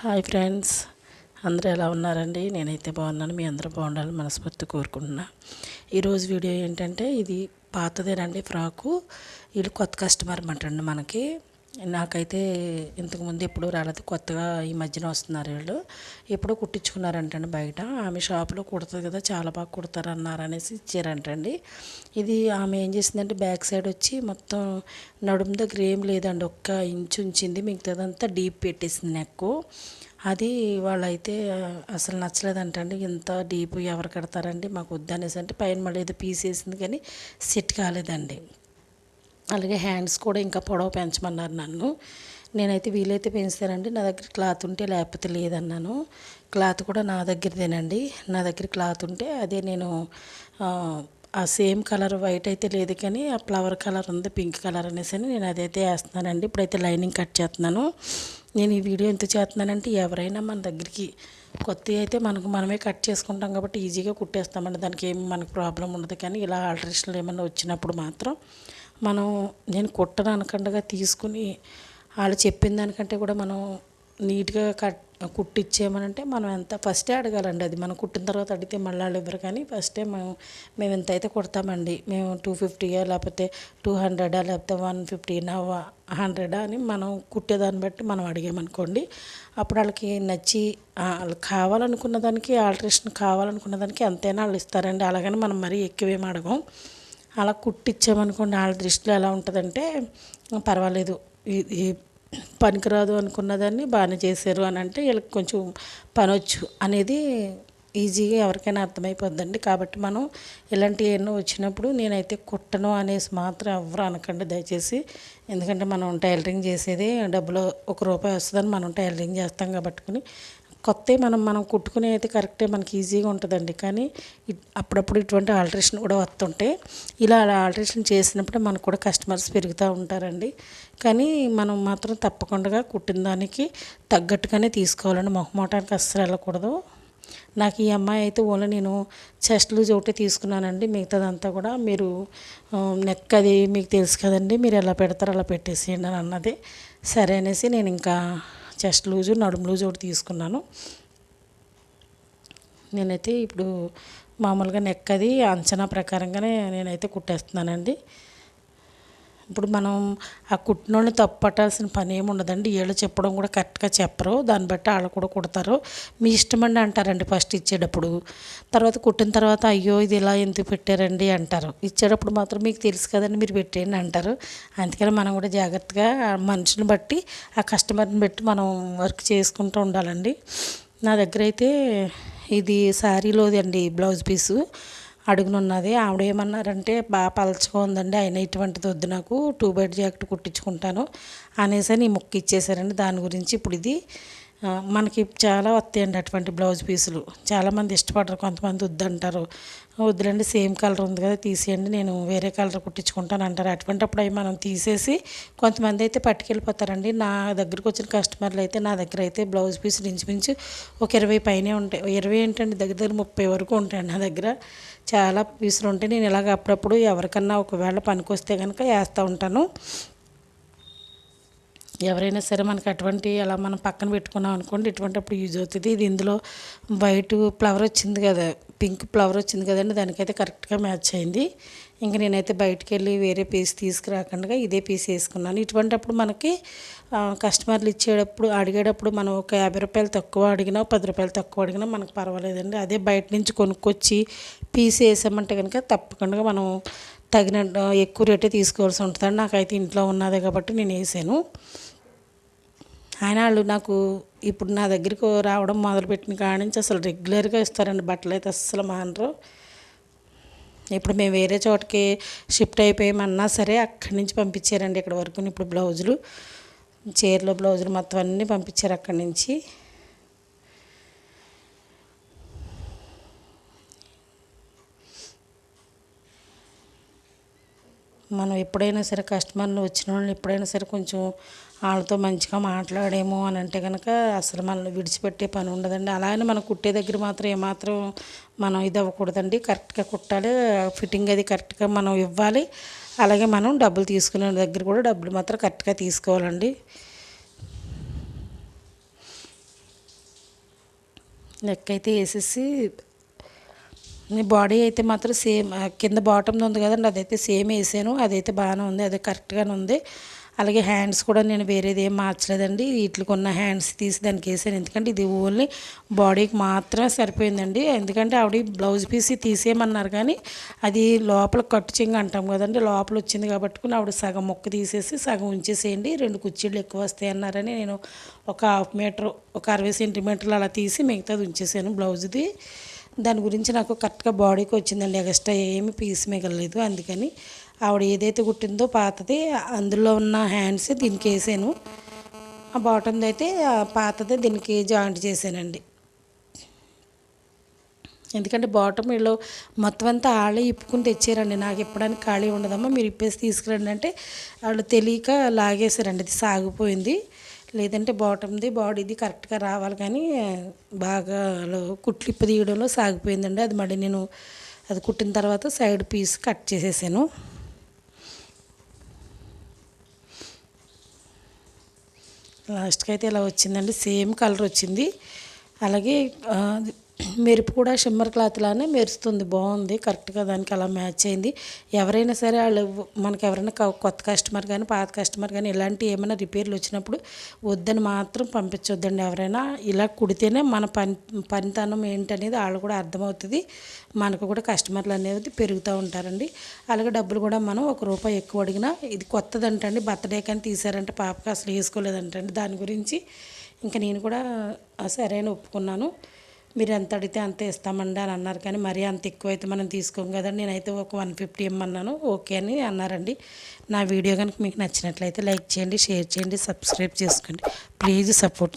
Hi friends. అందరూ ఎలా ఉన్నారండి? నేనైతే బాగున్నాను. మీ అందరూ బాగుండాలని మనస్ఫూర్తి కోరుకుంటున్నా. ఈరోజు వీడియో ఏంటంటే ఇది పాతదేనండి ఫ్రాకు. వీళ్ళు కొత్త కస్టమర్ అంటండి మనకి. నాకైతే ఇంతకుముందు ఎప్పుడూ రాలేదు. కొత్తగా ఈ మధ్యన వస్తున్నారు వీళ్ళు. ఎప్పుడో కుట్టించుకున్నారంటండి బయట. ఆమె షాప్లో కుడుతుంది కదా చాలా బాగా కుడతారు అన్నారు అనేసి ఇచ్చారంటండి. ఇది ఆమె ఏం చేసిందంటే బ్యాక్ సైడ్ వచ్చి మొత్తం నడుము దగ్గర ఏం లేదండి ఒక్క ఇంచు ఉంచింది. మిగతాదంతా డీప్ పెట్టేసింది నెక్కు. అది వాళ్ళైతే అసలు నచ్చలేదంటండి. ఇంత డీప్ ఎవరు కడతారండి మాకు వద్దనేసి అంటే పైన మళ్ళీ ఏదో పీసేసింది కానీ సెట్ కాలేదండి. అలాగే హ్యాండ్స్ కూడా ఇంకా పొడవు పెంచమన్నారు నన్ను. నేనైతే వీలైతే పెంచుతానండి. నా దగ్గర క్లాత్ ఉంటే లేకపోతే లేదన్నాను. క్లాత్ కూడా నా దగ్గరదేనండి. నా దగ్గర క్లాత్ ఉంటే అదే నేను ఆ సేమ్ కలర్ వైట్ అయితే లేదు కానీ ఆ ఫ్లవర్ కలర్ ఉంది పింక్ కలర్ అనేసి అని నేను అదైతే వేస్తున్నానండి. ఇప్పుడైతే లైనింగ్ కట్ చేస్తున్నాను. నేను ఈ వీడియో ఎంత చేస్తున్నానంటే ఎవరైనా మన దగ్గరికి కొత్త అయితే మనకు మనమే కట్ చేసుకుంటాం కాబట్టి ఈజీగా కుట్టేస్తామండి. దానికి ఏమి మనకు ప్రాబ్లం ఉండదు కానీ ఇలా ఆల్టరేషన్లు ఏమైనా వచ్చినప్పుడు మాత్రం మనం నేను కుట్టను అనకుండా తీసుకుని వాళ్ళు చెప్పిన దానికంటే కూడా మనం నీట్గా కట్ కుట్టిచ్చేయమనంటే మనం ఎంత ఫస్టే అడగాలండి అది. మనం కుట్టిన తర్వాత అడిగితే మళ్ళీ వాళ్ళు ఇవ్వరు. కానీ ఫస్టే మేము మేము ఎంత అయితే కుడతామండి మేము టూ ఫిఫ్టీయా లేకపోతే టూ హండ్రెడా లేకపోతే వన్ ఫిఫ్టీనా హండ్రెడా అని మనం కుట్టేదాన్ని బట్టి మనం అడిగామనుకోండి అప్పుడు వాళ్ళకి నచ్చి వాళ్ళు కావాలనుకున్న దానికి ఆల్టరేషన్ కావాలనుకున్న దానికి ఎంతైనా వాళ్ళు ఇస్తారండి. అలాగని మనం మరీ ఎక్కువేం అడగం. అలా కుట్టించామనుకోండి వాళ్ళ దృష్టిలో ఎలా ఉంటుందంటే పర్వాలేదు ఇది పనికిరాదు అనుకున్న దాన్ని బాగానే చేశారు అని అంటే వీళ్ళకి కొంచెం పనొచ్చు అనేది ఈజీగా ఎవరికైనా అర్థమైపోద్దండి. కాబట్టి మనం ఇలాంటివి ఎన్నో వచ్చినప్పుడు నేనైతే కుట్టను అనేసి మాత్రం ఎవరు అనకండి దయచేసి. ఎందుకంటే మనం టైలరింగ్ చేసేది డబ్బులు ఒక రూపాయి వస్తుందని మనం టైలరింగ్ చేస్తాం కాబట్టి కొత్త మనం మనం కుట్టుకునే అయితే కరెక్టే మనకి ఈజీగా ఉంటుందండి. కానీ అప్పుడప్పుడు ఇటువంటి ఆల్ట్రేషన్ కూడా వస్తుంటే ఇలా ఆల్ట్రేషన్ చేసినప్పుడు మనకు కూడా కస్టమర్స్ పెరుగుతూ ఉంటారండి. కానీ మనం మాత్రం తప్పకుండా కుట్టిన దానికి తగ్గట్టుగానే తీసుకోవాలండి. మొహమాటానికి అస్సలు వెళ్ళకూడదు. నాకు ఈ అమ్మాయి అయితే ఓన్లీ నేను చెస్ట్ లూజ్ ఒకటి తీసుకున్నానండి. మిగతాదంతా కూడా మీరు నెక్ అది మీకు తెలుసు కదండి. మీరు ఎలా పెడతారో అలా పెట్టేసేయండి అని అన్నది. సరే అనేసి నేను ఇంకా చెస్ట్ లూజు నడుము లూజు ఒకటి తీసుకున్నాను. నేనైతే ఇప్పుడు మామూలుగా నెక్ అది అంచనా ప్రకారంగానే నేనైతే కుట్టేస్తున్నానండి. ఇప్పుడు మనం ఆ కుట్టినోళ్ళని తప్పు పట్టాల్సిన పని ఏమి ఉండదండి. వీళ్ళు చెప్పడం కూడా కరెక్ట్గా చెప్పరు. దాన్ని బట్టి వాళ్ళు కూడా కుడతారు. మీ ఇష్టమండి అంటారండి ఫస్ట్ ఇచ్చేటప్పుడు. తర్వాత కుట్టిన తర్వాత అయ్యో ఇది ఇలా ఎందుకు పెట్టారండి అంటారు. ఇచ్చేటప్పుడు మాత్రం మీకు తెలుసు కదండి మీరు పెట్టేయండి అంటారు. అందుకని మనం కూడా జాగ్రత్తగా మనిషిని బట్టి ఆ కస్టమర్ని బట్టి మనం వర్క్ చేసుకుంటూ ఉండాలండి. నా దగ్గర అయితే ఇది శారీలోది అండి బ్లౌజ్ పీసు. అడుగునున్నది. ఆవిడ ఏమన్నారంటే బాగా పలచగా ఉందండి అయినా ఇటువంటిది వద్దు నాకు. టూ బైట్ జాకెట్ కుట్టించుకుంటాను. అనేసి అని ముక్కు ఇచ్చేసారండి దాని గురించి ఇప్పుడు ఇది మనకి చాలా వస్తాయండి అటువంటి బ్లౌజ్ పీసులు. చాలామంది ఇష్టపడరు కొంతమంది వద్దంటారు. వద్దులండి సేమ్ కలర్ ఉంది కదా తీసేయండి నేను వేరే కలర్ కుట్టించుకుంటాను అంటారు. అటువంటిప్పుడు అవి మనం తీసేసి కొంతమంది అయితే పట్టుకెళ్ళిపోతారండి. నా దగ్గరకు వచ్చిన కస్టమర్లు అయితే నా దగ్గర అయితే బ్లౌజ్ పీసులు ఇంచుమించు ఒక ఇరవై పైనే ఉంటాయి. ఇరవై ఏంటండి దగ్గర దగ్గర ముప్పై వరకు ఉంటాయండి నా దగ్గర. చాలా పీసులు ఉంటాయి. నేను ఇలాగ అప్పుడప్పుడు ఎవరికన్నా ఒకవేళ పనికొస్తే కనుక వేస్తూ ఉంటాను. ఎవరైనా సరే మనకి అటువంటి అలా మనం పక్కన పెట్టుకున్నాం అనుకోండి ఇటువంటిప్పుడు యూజ్ అవుతుంది. ఇది ఇందులో వైట్ ఫ్లవర్ వచ్చింది కదా పింక్ ఫ్లవర్ వచ్చింది కదండి దానికైతే కరెక్ట్గా మ్యాచ్ అయింది. ఇంకా నేనైతే బయటికి వెళ్ళి వేరే పీస్ తీసుకురాకుండా ఇదే పీస్ వేసుకున్నాను. ఇటువంటిప్పుడు మనకి కస్టమర్లు ఇచ్చేటప్పుడు అడిగేటప్పుడు మనం ఒక యాభై రూపాయలు తక్కువ అడిగినా పది రూపాయలు తక్కువ అడిగినా మనకు పర్వాలేదండి. అదే బయట నుంచి కొనుక్కొచ్చి పీస్ వేసామంటే కనుక తప్పకుండా మనం తగిన ఎక్కువ రేటే తీసుకోవాల్సి ఉంటుందండి. నాకైతే ఇంట్లో ఉన్నదే కాబట్టి నేను వేసాను. ఆయన వాళ్ళు నాకు ఇప్పుడు నా దగ్గరికి రావడం మొదలుపెట్టిన కాడి నుంచి అసలు రెగ్యులర్గా ఇస్తారండి బట్టలు అయితే అస్సలు మానరు. ఇప్పుడు మేము వేరే చోటకి షిఫ్ట్ అయిపోయామన్నా సరే అక్కడి నుంచి పంపించారండి ఇక్కడ వరకు ఇప్పుడు బ్లౌజులు. చీరలు బ్లౌజులు మొత్తం అన్నీ పంపించారు అక్కడి నుంచి. మనం ఎప్పుడైనా సరే కస్టమర్లు వచ్చిన వాళ్ళని ఎప్పుడైనా సరే కొంచెం వాళ్ళతో మంచిగా మాట్లాడేమో అని అంటే కనుక అసలు మనల్ని విడిచిపెట్టే పని ఉండదండి. అలాగే మనం కుట్టే దగ్గర మాత్రం ఏమాత్రం మనం ఇది అవ్వకూడదండి. కరెక్ట్గా కుట్టాలి ఫిట్టింగ్ అది కరెక్ట్గా మనం ఇవ్వాలి. అలాగే మనం డబ్బులు తీసుకునే దగ్గర కూడా డబ్బులు మాత్రం కరెక్ట్గా తీసుకోవాలండి. లెక్క అయితే వేసేసి బాడీ అయితే మాత్రం సేమ్ కింద బాటమ్ది ఉంది కదండి అదైతే సేమ్ వేసాను. అదైతే బాగానే ఉంది అది కరెక్ట్గానే ఉంది. అలాగే హ్యాండ్స్ కూడా నేను వేరేది ఏం మార్చలేదండి. వీటికి ఉన్న హ్యాండ్స్ తీసి దానికి వేసాను. ఎందుకంటే ఇది ఓన్లీ బాడీకి మాత్రమే సరిపోయిందండి. ఎందుకంటే ఆవిడ బ్లౌజ్ పీస్ తీసేయమన్నారు కానీ అది లోపల కట్టు చెంగ అంటాం కదండి లోపల వచ్చింది కాబట్టి ఆవిడ సగం మొక్క తీసేసి సగం ఉంచేసేయండి. రెండు కుర్చీలు ఎక్కువ వస్తాయి అన్నారని నేను ఒక హాఫ్ మీటర్ ఒక అరవై సెంటీమీటర్లు అలా తీసి మిగతాది ఉంచేసాను బ్లౌజ్ది. దాని గురించి నాకు కరెక్ట్గా బాడీకి వచ్చిందండి. ఎక్స్ట్రా ఏమి పీస్ మిగలలేదు. అందుకని ఆవిడ ఏదైతే కుట్టిందో పాతది అందులో ఉన్న హ్యాండ్స్ దీనికి వేసాను ఆ బాటంది అయితే పాతది దీనికి జాయింట్ చేశానండి. ఎందుకంటే బాటమ్ వీళ్ళు మొత్తం అంతా వాళ్ళే ఇప్పుకుని తెచ్చారండి. నాకు ఇప్పడానికి ఖాళీ ఉండదమ్మా మీరు ఇప్పేసి తీసుకురండి అంటే వాళ్ళు తెలియక లాగేశారండి. అది సాగిపోయింది. లేదంటే బాటమ్ది బాడీది కరెక్ట్గా రావాలి కానీ బాగా లో తీయడంలో సాగిపోయిందండి. అది మళ్ళీ నేను అది కుట్టిన తర్వాత సైడ్ పీస్ కట్ చేసేసాను. లాస్ట్కి అయితే ఇలా వచ్చిందండి సేమ్ కలర్ వచ్చింది. అలాగే మెరుపు కూడా షిమ్మర్ క్లాత్ లానే మెరుస్తుంది బాగుంది కరెక్ట్గా దానికి అలా మ్యాచ్ అయింది. ఎవరైనా సరే వాళ్ళు మనకి ఎవరైనా కొత్త కస్టమర్ కానీ పాత కస్టమర్ కానీ ఇలాంటి ఏమైనా రిపేర్లు వచ్చినప్పుడు వద్దని మాత్రం పంపించొద్దండి. ఎవరైనా ఇలా కుడితేనే మన పని పనితనం ఏంటనేది వాళ్ళు కూడా అర్థమవుతుంది. మనకు కూడా కస్టమర్లు అనేది పెరుగుతూ ఉంటారండి. అలాగే డబ్బులు కూడా మనం ఒక రూపాయి ఎక్కువ అడిగినా ఇది కొత్తదంటండి బర్త్డే కానీ తీసారంటే పాపకి అసలు వేసుకోలేదంటండి. దాని గురించి ఇంకా నేను కూడా సరైన ఒప్పుకున్నాను. మీరు ఎంత అడిగితే అంత ఇస్తామండి అని అన్నారు. కానీ మరీ అంత ఎక్కువ అయితే మనం తీసుకోం కదండి. నేనైతే ఒక వన్ ఫిఫ్టీ ఇమ్మన్నాను. ఓకే అని అన్నారండి. నా వీడియో కనుక మీకు నచ్చినట్లయితే లైక్ చేయండి షేర్ చేయండి సబ్స్క్రైబ్ చేసుకోండి. Please support